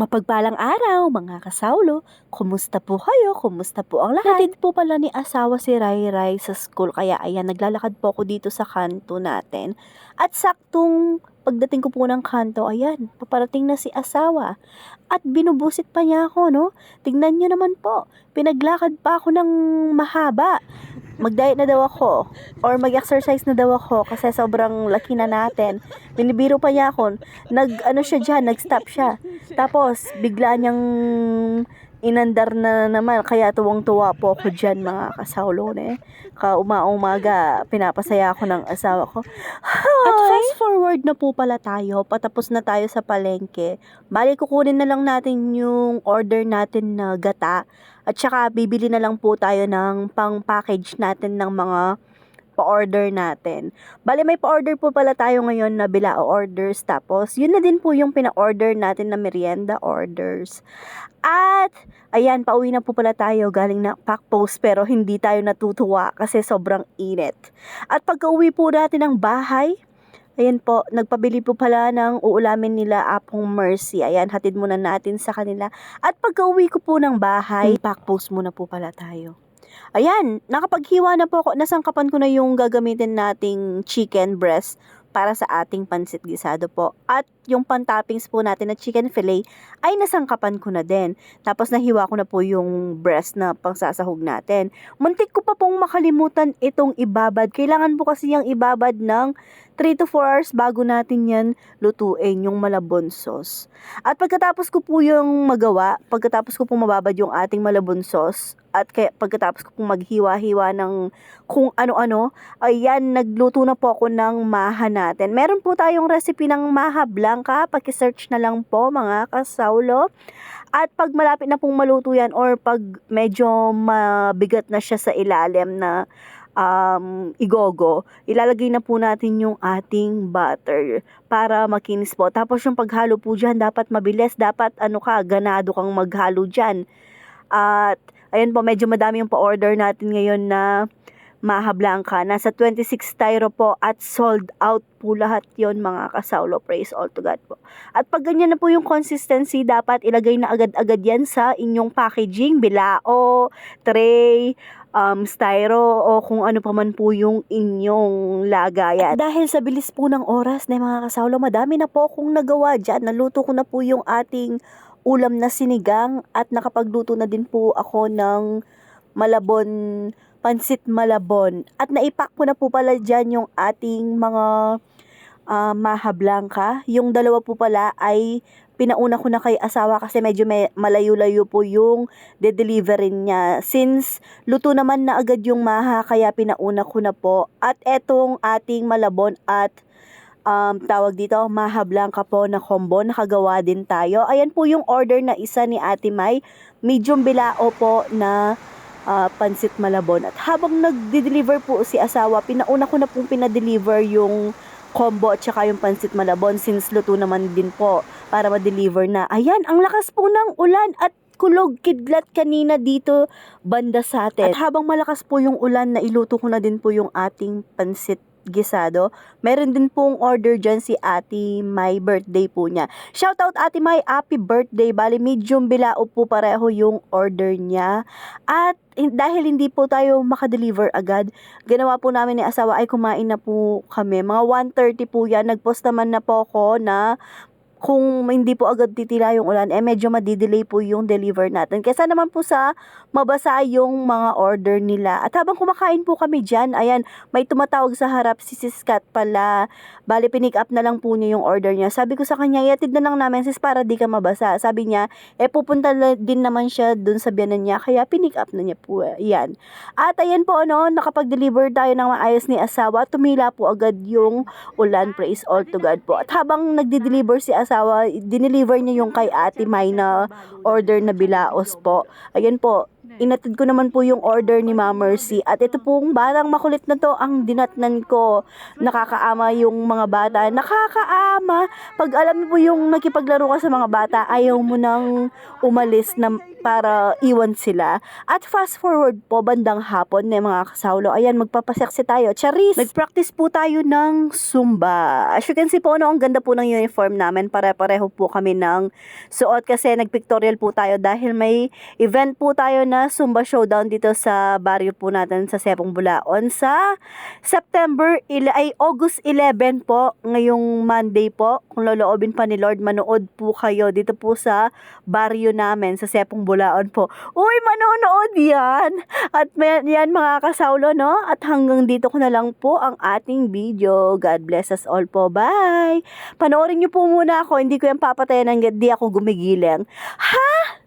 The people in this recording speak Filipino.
Mapagpalang araw, mga kasawlo. Kumusta po kayo? Kumusta po ang lahat? Natid po pala ni asawa si Rai Rai sa school. Kaya ayan, naglalakad po ako dito sa kanto natin. At saktong pagdating ko po ng kanto, ayan, paparating na si asawa. At binubusit pa niya ako, no? Tignan niyo naman po, pinaglakad pa ako ng mahaba. Mag-diet na daw ako or mag-exercise na daw ako kasi sobrang laki na natin. Binibiro pa niya ako. Nag, ano siya dyan, nag-stop siya. Tapos, bigla niyang inandar na naman. Kaya tuwang-tuwa po ako dyan, mga kasawlo eh. Kauma-umaga, pinapasaya ako ng asawa ko. At fast forward na po pala tayo. Patapos na tayo sa palengke. Bali, kukunin na lang natin yung order natin na gata. At saka, bibili na lang po tayo ng pang-package natin ng mga pa-order natin. Bali, may pa-order po pala tayo ngayon na bilao orders. Tapos, yun na din po yung pina-order natin na merienda orders. At, ayan, pauwi na po pala tayo galing na pack post pero hindi tayo natutuwa kasi sobrang init. At pagka-uwi po natin ng bahay, Ayan po, nagpabili po pala ng uulamin nila Apong Mercy. Ayan, hatid muna natin sa kanila. At pagka-uwi ko po ng bahay, pack post muna po pala tayo. Ayan, nakapaghiwa na po ako. Nasangkapan ko na yung gagamitin nating chicken breast para sa ating pansit gisado po. At yung pantoppings po natin na chicken fillet ay nasangkapan ko na din. Tapos nahiwa ko na po yung breast na pangsasahog natin. Muntik ko pa pong makalimutan itong ibabad. Kailangan po kasi yung ibabad ng 3 to 4 hours bago natin yan lutuin yung malabon sauce. At pagkatapos ko po yung magawa, pagkatapos ko po mababad yung ating malabon sauce, at kaya pagkatapos ko pong maghiwa-hiwa ng kung ano-ano, ayan, nagluto na po ako ng maha natin. Meron po tayong recipe ng maha blanca, pakisearch na lang po mga kasaulo. At pag malapit na pong maluto yan or pag medyo mabigat na siya sa ilalim na um, igogo, ilalagay na po natin yung ating butter para makinis po. Tapos yung paghalo po dyan, dapat mabilis, dapat ano ka, ganado kang maghalo dyan. At Ayan po, medyo madami yung pa-order natin ngayon na Maha Blanca. Nasa 26 styro po at sold out po lahat yon mga kasaulo. Praise all to God po. At pag ganyan na po yung consistency, dapat ilagay na agad-agad yan sa inyong packaging, bilao, tray, um, styro o kung ano pa man po yung inyong lagayan. At dahil sa bilis po ng oras na mga kasaulo, madami na po akong nagawa dyan. Naluto ko na po yung ating ulam na sinigang at nakapagluto na din po ako ng malabon, pansit malabon. At naipak ko na po pala dyan yung ating mga uh, maha blanca. Yung dalawa po pala ay pinauna ko na kay asawa kasi medyo may malayo-layo po yung de-delivery niya. Since luto naman na agad yung maha kaya pinauna ko na po. At etong ating malabon at um, tawag dito, Maha Blanca po na combo. Nakagawa din tayo. Ayan po yung order na isa ni Ate May. Medium bilao po na uh, pansit malabon. At habang nagde-deliver po si asawa, pinauna ko na pong pinadeliver yung combo at saka yung pansit malabon since luto naman din po para ma-deliver na. Ayan, ang lakas po ng ulan at kulog kidlat kanina dito banda sa atin. At habang malakas po yung ulan, na iluto ko na din po yung ating pansit gisado. Meron din pong order dyan si Ate May birthday po niya. Shoutout Ate May, happy birthday. Bali, medium bilao po pareho yung order niya. At dahil hindi po tayo makadeliver agad, ginawa po namin ni asawa ay kumain na po kami. Mga 1.30 po yan. Nagpost naman na po ako na kung hindi po agad titila yung ulan, eh medyo madidelay po yung deliver natin. Kesa naman po sa mabasa yung mga order nila. At habang kumakain po kami dyan, ayan, may tumatawag sa harap si Sis Kat pala. Bali, pinick up na lang po niya yung order niya. Sabi ko sa kanya, yatid na lang namin sis para di ka mabasa. Sabi niya, eh pupunta din naman siya dun sa biyanan niya, kaya pinick up na niya po. Yan. At ayan po, ano, nakapag-deliver tayo ng maayos ni asawa. Tumila po agad yung ulan. Praise all to God po. At habang nagde-deliver si asawa, asawa, dineliver niya yung kay Ate May na order na bilaos po. Ayan po, inatid ko naman po yung order ni Ma'am Mercy. At ito pong batang makulit na to ang dinatnan ko. Nakakaama yung mga bata. Nakakaama. Pag alam mo po yung nakipaglaro ka sa mga bata, ayaw mo nang umalis na para iwan sila. At fast forward po, bandang hapon na mga kasaulo. Ayan, magpapaseksi tayo. Charis! Nag-practice po tayo ng Zumba. As you can see po, no, ang ganda po ng uniform namin. Pare-pareho po kami ng suot kasi nagpictorial po tayo dahil may event po tayo na Zumba Showdown dito sa barrio po natin sa Sepong Bulaon sa September, ay August 11 po, ngayong Monday po. Kung loloobin pa ni Lord, manood po kayo dito po sa barrio namin sa Sepong Bulaon po. Uy, manonood yan! At may, yan mga kasaulo, no? At hanggang dito ko na lang po ang ating video. God bless us all po. Bye! Panoorin niyo po muna ako. Hindi ko yan papatayan hanggang di ako gumigiling. Ha?